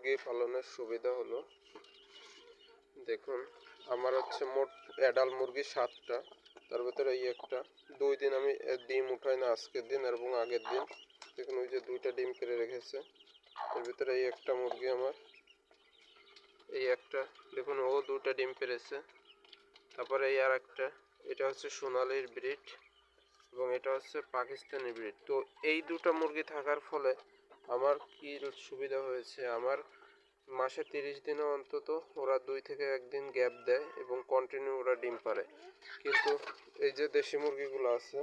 মুরগি পালনের সুবিধা হলো। দেখুন, আমার হচ্ছে মোট অ্যাডাল মুরগি সাতটা, তার ভিতরে এই একটা। দুই দিন আমি ডিম উঠাই না, আজকের দিন এবং আগের দিন। দেখুন, ওই যে দুইটা ডিম পেরে রেখেছে। এর ভিতরে এই একটা মুরগি আমার। এই একটা, দেখুন, ও দুটা ডিম পেরেছে। তারপরে এই আর একটা এটা হচ্ছে সোনালির ব্রিড এবং এটা হচ্ছে পাকিস্তানি ব্রিড। তো এই দুটো মুরগি থাকার ফলে আমার কি সুবিধা হয়েছে? আমার মাসে তিরিশ দিনে অন্তত ওরা দুই থেকে একদিন গ্যাপ দেয় এবং কন্টিনিউ ওরা ডিম পারে কিন্তু এই যে দেশি মুরগিগুলো আছে,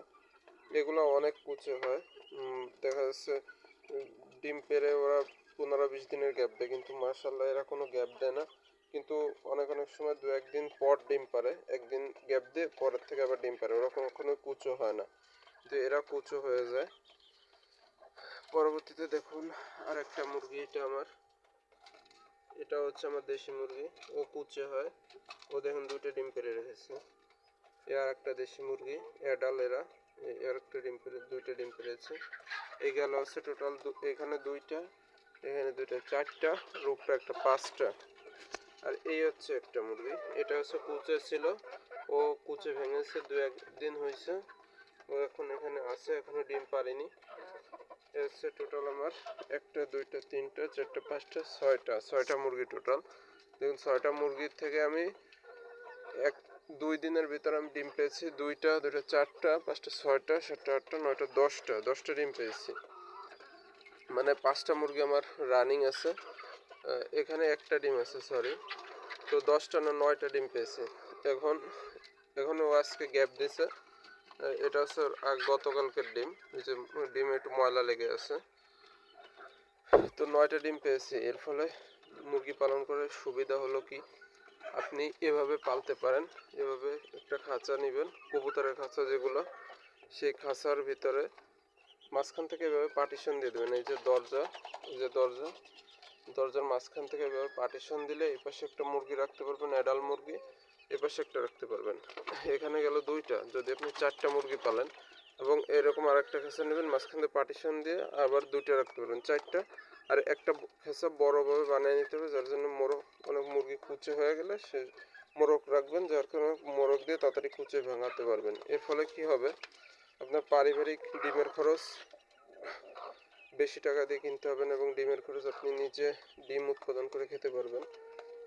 এগুলো অনেক কুচে হয়। দেখা যাচ্ছে, ডিম পেরে ওরা পনেরো বিশ দিনের গ্যাপ দেয়। কিন্তু মার্শাল্লাহ এরা কোনো গ্যাপ দেয় না। কিন্তু অনেক অনেক সময় দু একদিন পর ডিম পারে একদিন গ্যাপ দিয়ে পরের থেকে আবার ডিম পারে ওরা কখনো কুচো হয় না। কিন্তু এরা কুচো হয়ে যায় পরবর্তীতে দেখুন আর একটা মুরগি এটা আমার। এটা হচ্ছে আমার দেশি মুরগি। ও কুচে হয়। ও দেখুন দুটো ডিম পেরে রেখেছে। এ আর একটা দেশি মুরগি অ্যাডাল এরা এর একটা ডিম পেরে, দুইটা ডিম পেরেছে। এই গেল হচ্ছে টোটাল এখানে দুইটা এখানে দুইটা, চারটা, রূপটা একটা পাঁচটা। আর এই হচ্ছে একটা মুরগি। এটা হচ্ছে কুচে ছিল। ও কুচে ভেঙেছে দু একদিন হয়েছে ও এখন এখানে আছে, এখনও ডিম পারেনি হচ্ছে টোটাল আমার একটা, দুইটা, তিনটা, চারটা, পাঁচটা, ছয়টা ছয়টা মুরগি টোটাল দেখুন, ছয়টা মুরগির থেকে আমি এক, দুই দিনের ভিতর আমি ডিম পেয়েছি, দুইটা দুইটা, চারটা, পাঁচটা, ছয়টা, সাতটা, আটটা, নয়টা, দশটা দশটা ডিম পেয়েছি। মানে পাঁচটা মুরগি আমার রানিং আছে। এখানে একটা ডিম আছে সরি তো দশটা না নয়টা ডিম পেয়েছে। এখন এখন ও আজকে গ্যাপ দিছে। এটা হচ্ছে গতকালকের ডিম। যে ডিমে একটু ময়লা লেগে আছে। তো নয়টা ডিম পেয়েছি। এর ফলে মুরগি পালন করে সুবিধা হলো কি? আপনি এভাবে পালতে পারেন। এভাবে একটা খাঁচা নেবেন, কবুতরের খাঁচা যেগুলো, সেই খাঁচার ভিতরে মাঝখান থেকে এভাবে পার্টিশন দিয়ে দেবেন। এই যে দরজা, এই যে দরজা, দরজার মাঝখান থেকে এভাবে পার্টিশন দিলে এই পাশে একটা মুরগি রাখতে পারবেন, অ্যাডাল মুরগি। এ পাশে একটা রাখতে পারবেন। এখানে গেল দুইটা। যদি আপনি চারটা মুরগি পালেন এবং এরকম আরেকটা খেসা নেবেন, মাঝখান দিয়ে পার্টিশন দিয়ে আবার দুইটা রাখতে পারবেন। চারটা আর একটা খেসা বড়ভাবে বানিয়ে নিতে হবে, যার জন্য মোরগ, অনেক মুরগি কুচে হয়ে গেলে সে মোরগ রাখবেন, যার কারণে মোরগ দিয়ে তাড়াতাড়ি কুচে ভাঙাতে পারবেন। এর ফলে কি হবে? আপনার পারিবারিক ডিমের খরচ বেশি টাকা দিয়ে কিনতে হবে না এবং ডিমের খরচ আপনি নিজে ডিম উৎপাদন করে খেতে পারবেন।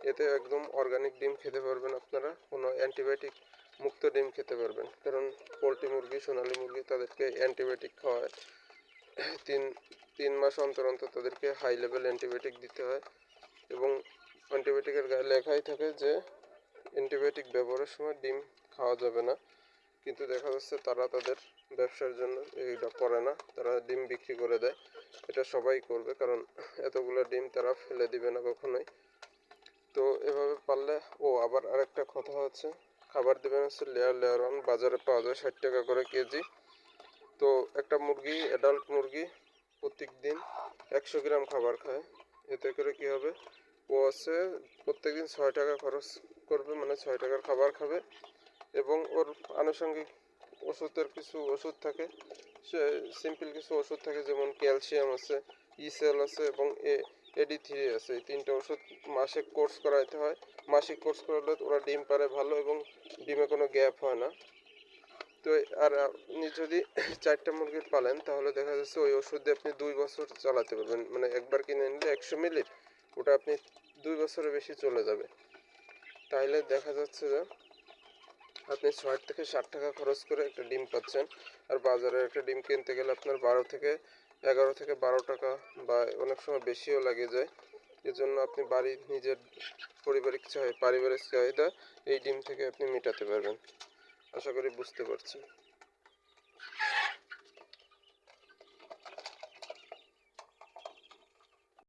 এতে একদম অর্গানিক ডিম খেতে পারবেন আপনারা, কোনো অ্যান্টিবায়োটিক মুক্ত ডিম খেতে পারবেন। কারণ পোলট্রি মুরগি, সোনালী মুরগি তাদেরকে অ্যান্টিবায়োটিক খাওয়ায়। তিন তিন মাস অন্তর অন্তর তাদেরকে হাই লেভেল অ্যান্টিবায়োটিক দিতে হয়। এবং অ্যান্টিবায়োটিকের গায়ে লেখাই থাকে যে অ্যান্টিবায়োটিক ব্যবহারের সময় ডিম খাওয়া যাবে না। কিন্তু দেখা যাচ্ছে তারা তাদের ব্যবসার জন্য এইটা করে না। তারা ডিম বিক্রি করে দেয়। এটা সবাই করবে, কারণ এতগুলো ডিম তারা ফেলে দিবে না কখনোই। তো এভাবে পারলে, ও আবার আরেকটা কথা হচ্ছে, খাবার দেবেন হচ্ছে লেয়ার লেয়ার ওয়ান বাজারে পাওয়া যায় ষাট টাকা করে কেজি। তো একটা মুরগি অ্যাডাল্ট মুরগি প্রত্যেক দিন একশো গ্রাম খাবার খায়। এতে করে কি হবে? ও হচ্ছে প্রত্যেকদিন ছয় টাকা খরচ করবে মানে ছয় টাকার খাবার খাবে। এবং ওর আনুষঙ্গিক ওষুধের কিছু ওষুধ থাকে, সে সিম্পল কিছু ওষুধ থাকে, যেমন ক্যালসিয়াম আছে ইসেল আছে এবং এ এডি থ্রি আছে। এই তিনটা ওষুধ মাসিক কোর্স করাইতে হয়। মাসিক কোর্স করালে ওরা ডিম পারে ভালো এবং ডিমে কোনো গ্যাপ হয় না। তো আর আপনি যদি চারটা মুরগির পালেন, তাহলে দেখা যাচ্ছে ওই ওষুধ দিয়ে আপনি দুই বছর চালাতে পারবেন। মানে একবার কিনে নিলে একশো মিলি, ওটা আপনি দুই বছরের বেশি চলে যাবে। তাইলে দেখা যাচ্ছে যে, আপনি ছয় থেকে ষাট টাকা খরচ করে একটা ডিম পাচ্ছেন। আর বাজারে একটা ডিম কিনতে গেলে আপনার বারো থেকে এগারো থেকে বারো টাকা বা অনেক সময় বেশিও লাগে যায়। এজন্য আপনি বাড়ির নিজের পারিবারিক চাহিদা পারিবারিক চাহিদা এই ডিম থেকে আপনি মেটাতে পারবেন। আশা করি বুঝতে পারছেন।